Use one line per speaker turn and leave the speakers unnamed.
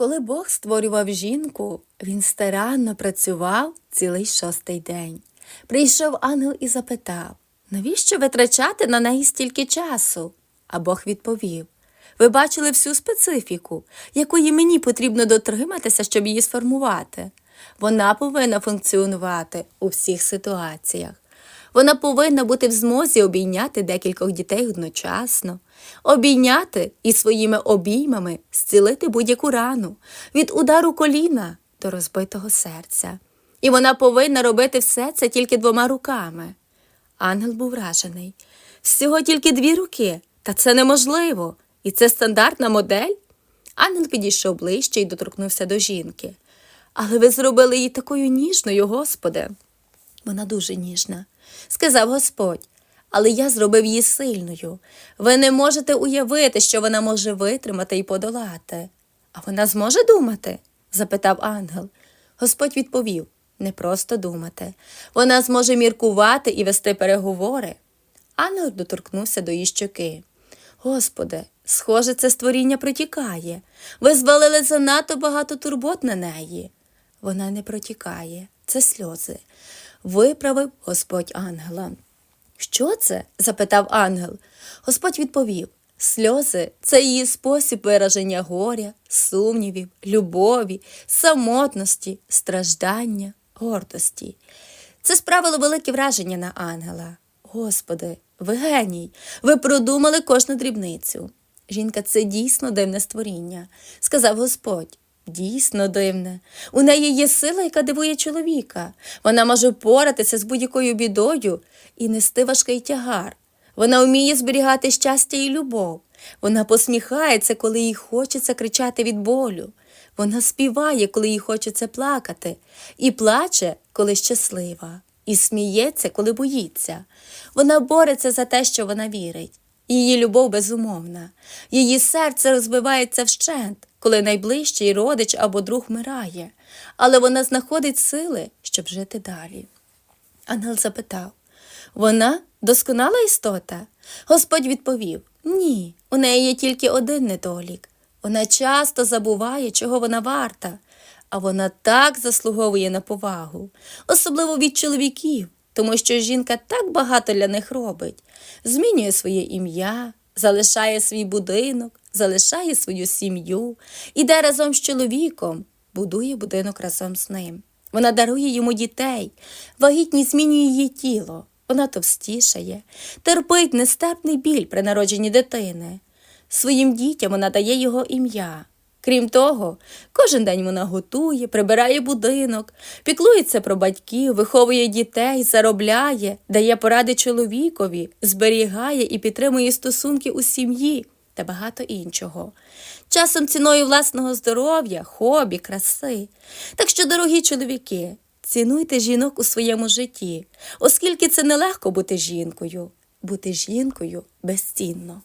Коли Бог створював жінку, він старанно працював цілий шостий день. Прийшов ангел і запитав, навіщо витрачати на неї стільки часу? А Бог відповів: Ви бачили всю специфіку, якої мені потрібно дотриматися, щоб її сформувати. Вона повинна функціонувати у всіх ситуаціях. Вона повинна бути в змозі обійняти декількох дітей одночасно, обійняти і своїми обіймами зцілити будь-яку рану від удару коліна до розбитого серця. І вона повинна робити все це тільки двома руками. Ангел був вражений. Всього тільки дві руки, та це неможливо. І це стандартна модель. Ангел підійшов ближче і доторкнувся до жінки. Але ви зробили її такою ніжною, Господи. Вона дуже ніжна, сказав Господь, але я зробив її сильною. Ви не можете уявити, що вона може витримати і подолати. А вона зможе думати? запитав ангел. Господь відповів не просто думати. Вона зможе міркувати і вести переговори. Ангел доторкнувся до її щоки. Господи, схоже, це створіння протікає. Ви звалили занадто багато турбот на неї. Вона не протікає, це сльози. Виправив Господь ангела. Що це? запитав ангел. Господь відповів сльози це її спосіб вираження горя, сумнівів, любові, самотності, страждання, гордості. Це справило велике враження на ангела. Господи, ви геній, ви продумали кожну дрібницю. Жінка це дійсно дивне створіння, сказав Господь. Дійсно дивне. У неї є сила, яка дивує чоловіка. Вона може поратися з будь-якою бідою і нести важкий тягар. Вона вміє зберігати щастя і любов. Вона посміхається, коли їй хочеться кричати від болю. Вона співає, коли їй хочеться плакати, і плаче, коли щаслива, і сміється, коли боїться. Вона бореться за те, що вона вірить. Її любов безумовна, її серце розбивається вщент, коли найближчий родич або друг вмирає, але вона знаходить сили, щоб жити далі. Ангел запитав вона досконала істота? Господь відповів Ні, у неї є тільки один недолік. Вона часто забуває, чого вона варта, а вона так заслуговує на повагу, особливо від чоловіків, тому що жінка так багато для них робить, змінює своє ім'я, залишає свій будинок, залишає свою сім'ю, іде разом з чоловіком, будує будинок разом з ним. Вона дарує йому дітей, вагітність змінює її тіло, вона товстішає, терпить нестерпний біль при народженні дитини. Своїм дітям вона дає його ім'я. Крім того, кожен день вона готує, прибирає будинок, піклується про батьків, виховує дітей, заробляє, дає поради чоловікові, зберігає і підтримує стосунки у сім'ї та багато іншого. Часом ціною власного здоров'я, хобі, краси. Так що, дорогі чоловіки, цінуйте жінок у своєму житті, оскільки це нелегко бути жінкою, бути жінкою безцінно.